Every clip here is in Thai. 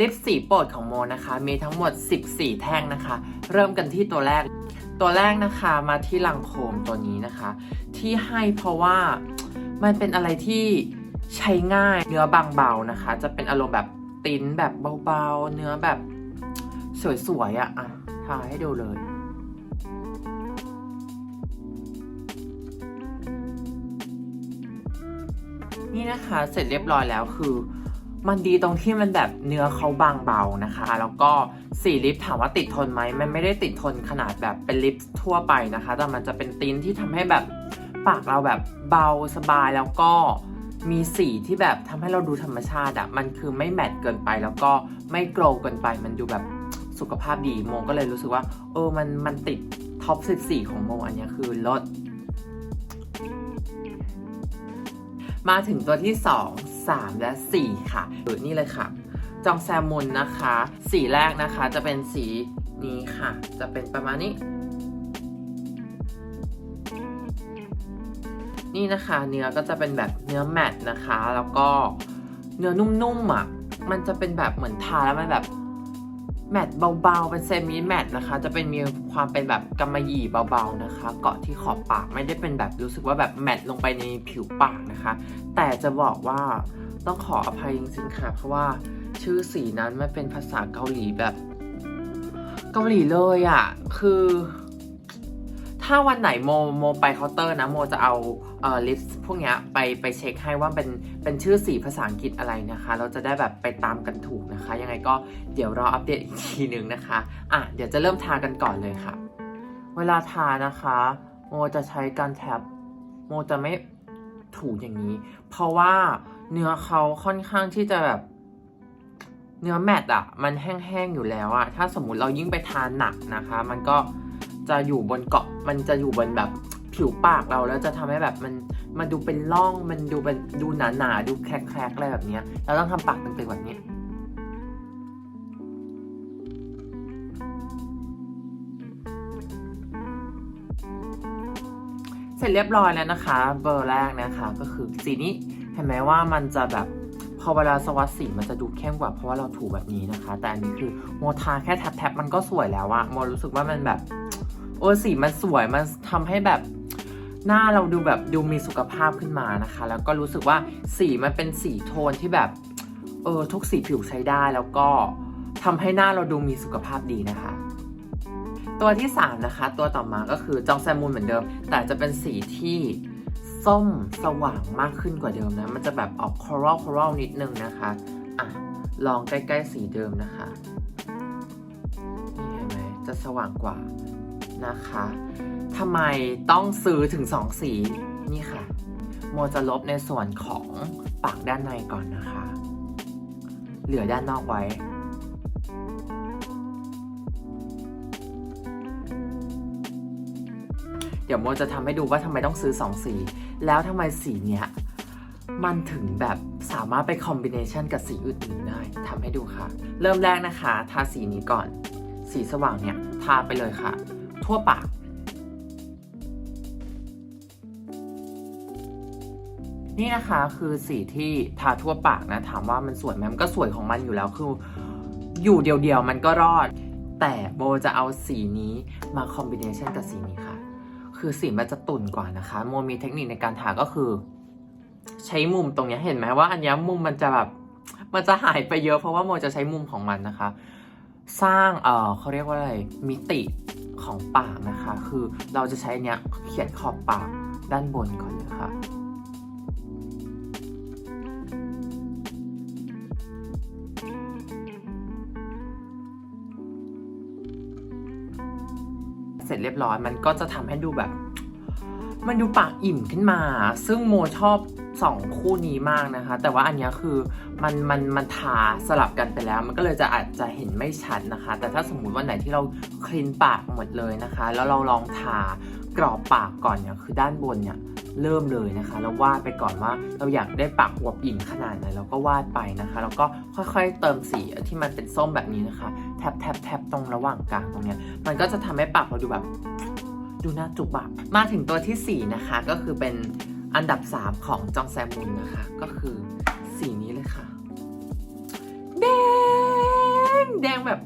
ลิปสีโปรดของโมนะคะ มีทั้งหมด 14 แท่งนะคะ เริ่มกันที่ตัวแรก ตัวแรกนะคะมาที่ลังโคมตัวนี้นะคะ ที่ให้เพราะว่ามันเป็นอะไรที่ใช้ง่ายเนื้อบางเบานะคะ จะเป็นอารมณ์แบบติ้นแบบเบาๆ เนื้อแบบสวยๆอะอะทาให้ดูเลยนี่นะคะเสร็จเรียบร้อยแล้วคือ มันดีตรงที่มันแบบเนื้อเขาบางเบานะคะ แล้วก็สีลิปถามว่าติดทนไหมมันไม่ได้ติดทนขนาดแบบเป็นลิปทั่วไปนะคะ แต่มันจะเป็นติ้นที่ทำให้แบบปากเราแบบเบาสบายแล้วก็มีสีที่แบบทำให้เราดูธรรมชาติอะมันคือไม่แมตต์เกินไป แล้วก็ไม่โกลเกินไป มันดูแบบสุขภาพดีโมก็เลยรู้สึกว่า เออมันมันติดท็อป 14 ของโมอันนี้คือลด มาถึงตัวที่ 2 3 และ 4 ค่ะเออนี่เลยค่ะ จองแซมมุนนะคะ สีแรกนะคะจะเป็นสีนี้ค่ะ จะเป็นประมาณนี้ นี่นะคะ เนื้อก็จะเป็นแบบเนื้อแมตต์นะคะ แล้วก็เนื้อนุ่มๆอะมันจะเป็นแบบเหมือนทาแล้วมันแบบ แมตต์เบาๆ เป็นเซมิแมตต์นะคะ จะเป็นมีความเป็นแบบกำมะหยี่เบาๆนะคะ เกาะที่ขอบปากไม่ได้เป็นแบบรู้สึกว่าแบบแมตต์ลงไปในผิวปากนะคะ แต่จะบอกว่าต้องขออภัยจริงๆค่ะเพราะว่าชื่อสีนั้นมันเป็นภาษาเกาหลีแบบ เกาหลีเลยอะ่ะ คือ ถ้าวันไหนโมโมไปเคาน์เตอร์นะโมจะเอาเอ่อลิสต์พวกเนี้ยไปไปเช็คให้ว่าเป็นเป็นชื่อสีภาษาอังกฤษอะไรนะคะ เราจะได้แบบไปตามกันถูกนะคะ ยังไงก็เดี๋ยวรออัปเดตอีกทีหนึ่งนะคะอะเดี๋ยวจะเริ่มทากันก่อนเลยค่ะ เวลาทานะคะ โมจะใช้การแท็บโมจะไม่ถูอย่างนี้ เพราะว่าเนื้อเขาค่อนข้างที่จะแบบเนื้อแมตต์อะมันแห้งๆอยู่แล้วอะถ้าสมมุติเรายิ่งไปทานหนักนะคะ มันก็ จะอยู่บนเกาะมันจะอยู่บนแบบผิวปากเราแล้วจะทำให้แบบมันมันดูเป็นร่องมันดูเป็นดูหนาๆดูแครกๆอะไรแบบเนี้ยเราต้องทำปากตึงๆแบบนี้เสร็จเรียบร้อยแล้วนะคะ เบอร์แรกนะคะก็คือสีนี้เห็นไหมว่ามันจะแบบพอเวลาสวัสดสีมันจะดูเข้มกว่าเพราะว่าเราถูแบบนี้นะคะ แต่อันนี้คือโมทาแค่แทบๆมันก็สวยแล้วอะโมรู้สึกว่ามันแบบ โอ้สีมันสวยมันทำให้แบบหน้าเราดูแบบดูมีสุขภาพขึ้นมานะคะ แล้วก็รู้สึกว่าสีมันเป็นสีโทนที่แบบเออทุกสีผิวใช้ได้แล้วก็ทำให้หน้าเราดูมีสุขภาพดีนะคะ ตัวที่ 3 นะคะ ตัวต่อมาก็คือจองแซมมูนเหมือนเดิม แต่จะเป็นสีที่ส้มสว่างมากขึ้นกว่าเดิมนะ มันจะแบบออกคอรัลคอรัลนิดนึงนะคะอะลองใกล้ ๆ สีเดิมนะคะนี่เห็นไหมจะสว่างกว่า นะคะทำไมต้องซื้อถึง 2 สีนี่ค่ะโมจะลบในส่วนของปากด้านในก่อนนะคะ เหลือด้านนอกไว้ เดี๋ยวโมจะทำให้ดูว่าทำไมต้องซื้อ 2 สี แล้วทำไมสีเนี้ยมันถึงแบบสามารถไปคอมบิเนชันกับสีอื่นๆได้ทำให้ดูค่ะ เริ่มแรกนะคะ ทาสีนี้ก่อน สีสว่างเนี่ย ทาไปเลยค่ะ ทั่วปาก นี่นะคะคือสีที่ทาทั่วปากนะ ถามว่ามันสวยไหมมันก็สวยของมันอยู่แล้วคืออยู่เดียวๆมันก็รอด แต่โบจะเอาสีนี้มาคอมบิเนชันกับสีนี้ค่ะ คือสีมันจะตุ่นกว่านะคะ โมมีเทคนิคในการทาก็คือ ใช้มุมตรงนี้เห็นไหมว่า อันนี้มุมมันจะแบบมันจะหายไปเยอะเพราะว่าโมจะใช้มุมของมันนะคะ สร้างเออเขาเรียกว่าอะไรมิติ ของปากนะคะ คือเราจะใช้เนี้ยเขียนขอบปากด้านบนก่อนนะคะเสร็จเรียบร้อยมันก็จะทำให้ดูแบบ มันดูปากอิ่มขึ้นมา ซึ่งโมชอบสองคู่นี้มากนะคะ แต่ว่าอันเนี้ยคือ มันมันมันทาสลับกันไปแล้ว มันก็เลยจะอาจจะเห็นไม่ชัดนะคะ แต่ถ้าสมมติวันไหนที่เราคลีนปากหมดเลยนะคะ แล้วเราลองทากรอบปากก่อนเนี่ยคือด้านบนเนี่ยเริ่มเลยนะคะแล้ววาดไปก่อนว่าเราอยากได้ปากอวบอิ่มขนาดไหนเราก็วาดไปนะคะแล้วก็ค่อยๆเติมสีที่มันเป็นส้มแบบนี้นะคะ แทบแทบแทบตรงระหว่างกลางตรงเนี้ยมันก็จะทำให้ปากเราดูแบบดูน่าจุบอะมาถึงตัวที่ 4 นะคะ ก็คือเป็นอันดับ 3 ของจองแซมุนนะคะ ก็คือ สีนี้เลยค่ะ แดง แดงแบบ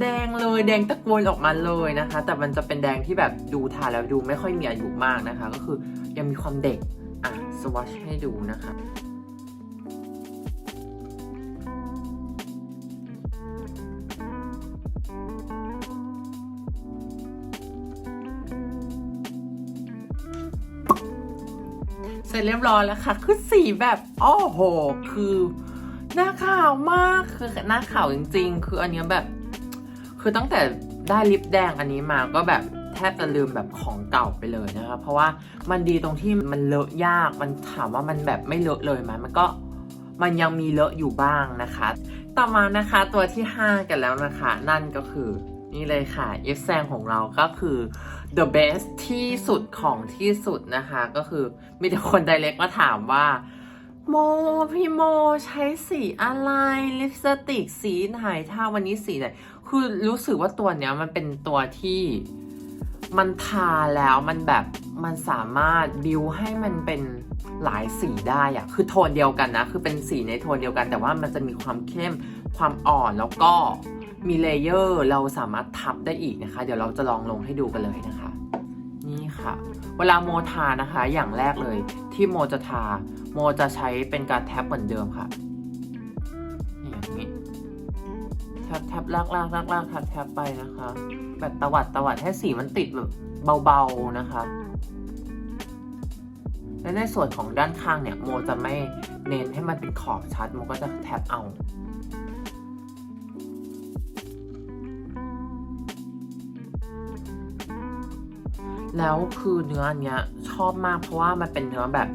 แดงเลย แดงตะโกนออกมาเลยนะคะ แต่มันจะเป็นแดงที่แบบดูทาแล้วดูไม่ค่อยมีอายุมากนะคะ ก็คือยังมีความเด็ก อะสวอชให้ดูนะคะ ร็จเรียบร้อยแล้วค่ะ คือสีแบบโอ้โห คือหน้าขาวมากคือหน้าขาวจริง ๆ คืออันนี้แบบ คือตั้งแต่ได้ลิปแดงอันนี้มาก็แบบแทบจะลืมแบบของเก่าไปเลยนะคะเพราะว่ามันดีตรงที่มันเลอะยากมันถามว่ามันแบบไม่เลอะเลยไหมมันก็มันยังมีเลอะอยู่บ้างนะคะ ต่อมานะคะตัวที่ 5 กันแล้วนะคะ นั่นก็คือ นี่เลยค่ะเอฟแซงของเราก็คือ the best ที่สุดของที่สุดนะคะ ก็คือมีแต่คนไดเ c กมาถามว่า โมพี่โมใช้สีอะไรลิปสติกสีไหนถ้าวันนี้สีไหนคือรู้สึกว่าตัวเนี้ยมันเป็นตัวที่มันทาแล้วมันแบบมันสามารถบิวให้มันเป็นหลายสีได้อะคือโทนเดียวกันนะ คือเป็นสีในโทนเดียวกัน แต่ว่ามันจะมีความเข้มความอ่อนแล้วก็ มีเลเยอร์เราสามารถทับได้อีกนะคะ เดี๋ยวเราจะลองลงให้ดูกันเลยนะคะ นี่ค่ะ เวลาโมทานะคะอย่างแรกเลย ที่โมจะทา โมจะใช้เป็นการแท็บเหมือนเดิมค่ะอย่างนี้แท็บแท็บลากลากลากลากแท็บแท็บไปนะคะ แบบตวัดตวัดให้สีมันติดแบบเบาๆนะคะและในส่วนของด้านข้างเนี่ยโมจะไม่เน้นให้มันเป็นขอบชัดโมก็จะแท็บเอา แล้วคือเนื้ออันเนี้ยชอบมากเพราะว่ามันเป็นเนื้อแบบ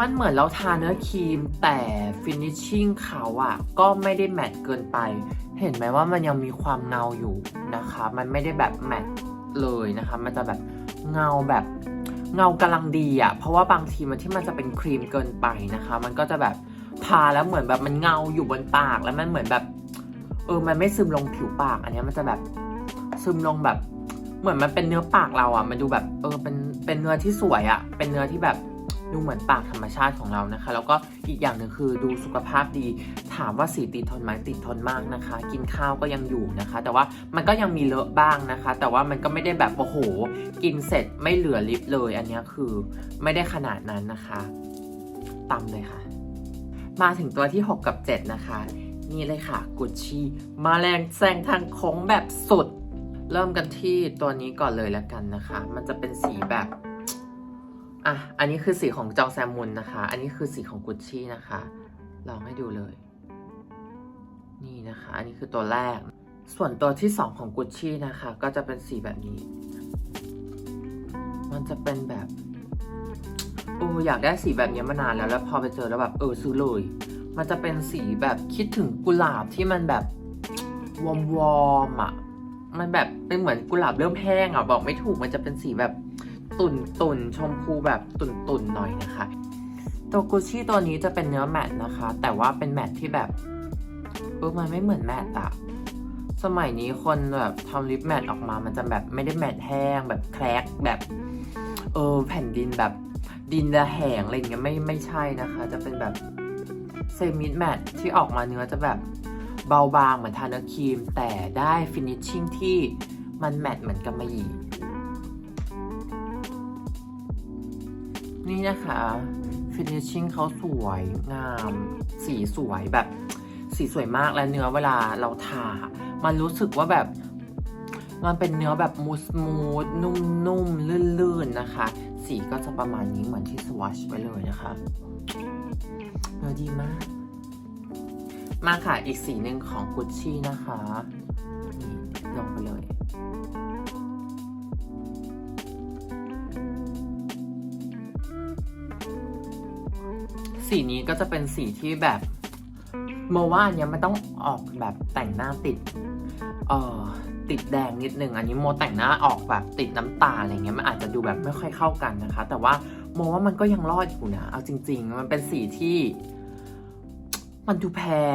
มันเหมือนเราทาเนื้อครีมแต่ฟินิชชิ่งเขาอะก็ไม่ได้แมตต์เกินไป เห็นไหมว่ามันยังมีความเงาอยู่นะคะ มันไม่ได้แบบแมตต์เลยนะคะ มันจะแบบเงาแบบเงากำลังดีอะเพราะว่าบางทีมันที่มันจะเป็นครีมเกินไปนะคะ มันก็จะแบบทาแล้วเหมือนแบบมันเงาอยู่บนปากแล้วมันเหมือนแบบ เออ มันไม่ซึมลงผิวปาก อันนี้มันจะแบบซึมลงแบบ เหมือนมันเป็นเนื้อปากเราอะ่ะ มันดูแบบเออเป็นเป็นเนื้อที่สวยอะ่ะ เป็นเนื้อที่แบบดูเหมือนปากธรรมชาติของเรานะคะ แล้วก็อีกอย่างหนึ่งคือดูสุขภาพดี ถามว่าสีติดทนไหมติดทนมากนะคะ กินข้าวก็ยังอยู่นะคะ แต่ว่ามันก็ยังมีเลอะบ้างนะคะ แต่ว่ามันก็ไม่ได้แบบโอ้โห กินเสร็จไม่เหลือลิปเลย อันนี้คือไม่ได้ขนาดนั้นนะคะตำเลยค่ะ มาถึงตัวที่ 6 กับ 7 นะคะ นี่เลยค่ะกุชชี่มาแรงแซงทางโค้งแบบสุด เริ่มกันที่ตัวนี้ก่อนเลยแล้วกันนะคะ มันจะเป็นสีแบบ อะ อันนี้คือสีของจองแซมมุนนะคะ อันนี้คือสีของกุชชี่นะคะ ลองให้ดูเลย นี่นะคะ อันนี้คือตัวแรก ส่วนตัวที่สองของกุชชี่นะคะ ก็จะเป็นสีแบบนี้ มันจะเป็นแบบโอ้อยากได้สีแบบนี้มานานแล้ว แล้วพอไปเจอแล้วแบบเออซื้อเลย มันจะเป็นสีแบบคิดถึงกุหลาบที่มันแบบวอมวอมๆอะ มันแบบเป็นเหมือนกุหลาบเริ่มแห้งอะบอกไม่ถูกมันจะเป็นสีแบบตุ่นตุ่นชมพูแบบตุ่นตุ่นหน่อยนะคะตัวกุชชี่ตัวนี้จะเป็นเนื้อแมตต์นะคะ แต่ว่าเป็นแมตต์ที่แบบเออมันไม่เหมือนแมตต์อะสมัยนี้คนแบบทำลิปแมตต์ออกมา มันจะแบบไม่ได้แมตต์แห้งแบบแคลกแบบเออแผ่นดินแบบดินละแหงอะไรอย่างเงี้ยไม่ไม่ใช่นะคะ จะเป็นแบบเซมิแมตที่ออกมาเนื้อจะแบบ เบาบางเหมือนทาเนื้อครีม แต่ได้ฟินิชชิ่งที่มันแมตเหมือนกำมะหยี่นี่นะคะฟินิชชิ่งเขาสวยงาม สีสวยแบบ สีสวยมากและเนื้อเวลาเราทา มันรู้สึกว่าแบบมันเป็นเนื้อแบบมูสมูทนุ่มๆ ลื่นๆ นะคะ สีก็จะประมาณนี้เหมือนที่สวอชไว้เลยนะคะเนื้อดีมาก มาค่ะอีกสีหนึ่งของกุชชี่นะคะนี่ลงไปเลย สีนี้ก็จะเป็นสีที่แบบโมว่าอันเนี้ยมันต้องออกแบบแต่งหน้าติด เอ่อติดแดงนิดนึง อันนี้โมแต่งหน้าออกแบบติดน้ำตาอะไรเงี้ยมันอาจจะดูแบบไม่ค่อยเข้ากันนะคะ แต่ว่าโมว่ามันก็ยังรอดอยู่นะ เอาจริง ๆ มันเป็นสีที่ มันดูแพง